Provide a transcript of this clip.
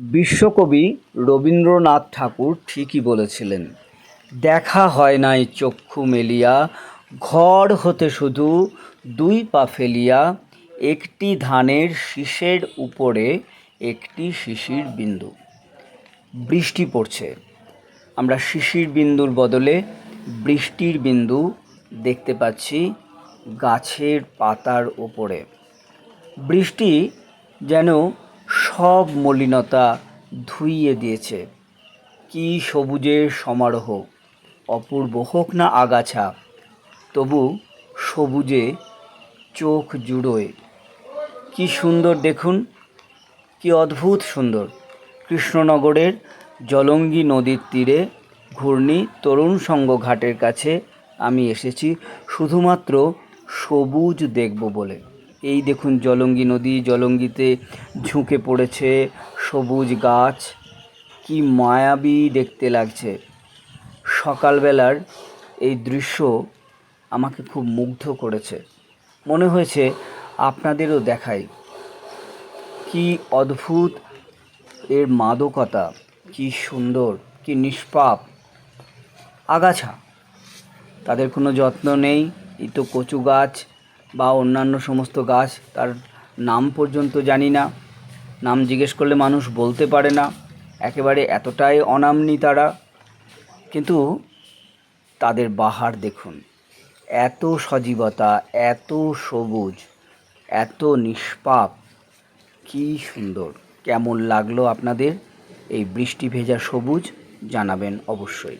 বিশ্বকবি রবীন্দ্রনাথ ঠাকুর ঠিকই বলেছিলেন, দেখা হয় নাই চক্ষু মেলিয়া, ঘর হতে শুধু দুই পা ফেলিয়া, একটি ধানের শীষের উপরে একটি শিশির বিন্দু। বৃষ্টি পড়ছে। আমরা শিশির বিন্দুর বদলে বৃষ্টির বিন্দু দেখতে পাচ্ছি গাছের পাতার ওপরে বৃষ্টি যেন সব মলিনতা ধুইয়ে দিয়েছে। কি সবুজের সমারোহ, অপূর্ব হোক না আগাছা, তবু সবুজে চোখ জুড়োয়। কি সুন্দর দেখুন, কি অদ্ভুত সুন্দর। কৃষ্ণনগরের জলঙ্গি নদীর তীরে ঘূর্ণি তরুণ সঙ্গ ঘাটের কাছে আমি এসেছি শুধুমাত্র সবুজ দেখব বলে। এই দেখুন জলঙ্গি নদী, জলঙ্গিতে ঝুঁকে পড়েছে সবুজ গাছ। কি মায়াবী দেখতে লাগছে। সকালবেলার এই দৃশ্য আমাকে খুব মুগ্ধ করেছে। মনে হয়েছে আপনাদেরও দেখাই। কি অদ্ভুত এর মাদকতা, কি সুন্দর, কি নিষ্পাপ। আগাছা, তাদের কোনো যত্ন নেই, এই তো কচু গাছ। বা অন্যান্য সমস্ত গাছ, তার নাম পর্যন্ত জানি না। নাম জিজ্ঞেস করলে মানুষ বলতে পারে না। একেবারে এতটাই অনামনি তারা। কিন্তু তাদের বাহার দেখুন। এত সজীবতা, এত সবুজ, এত নিষ্পাপ। কি সুন্দর। কেমন লাগল আপনাদের? এই বৃষ্টি ভেজা সবুজ জানাবেন অবশ্যই।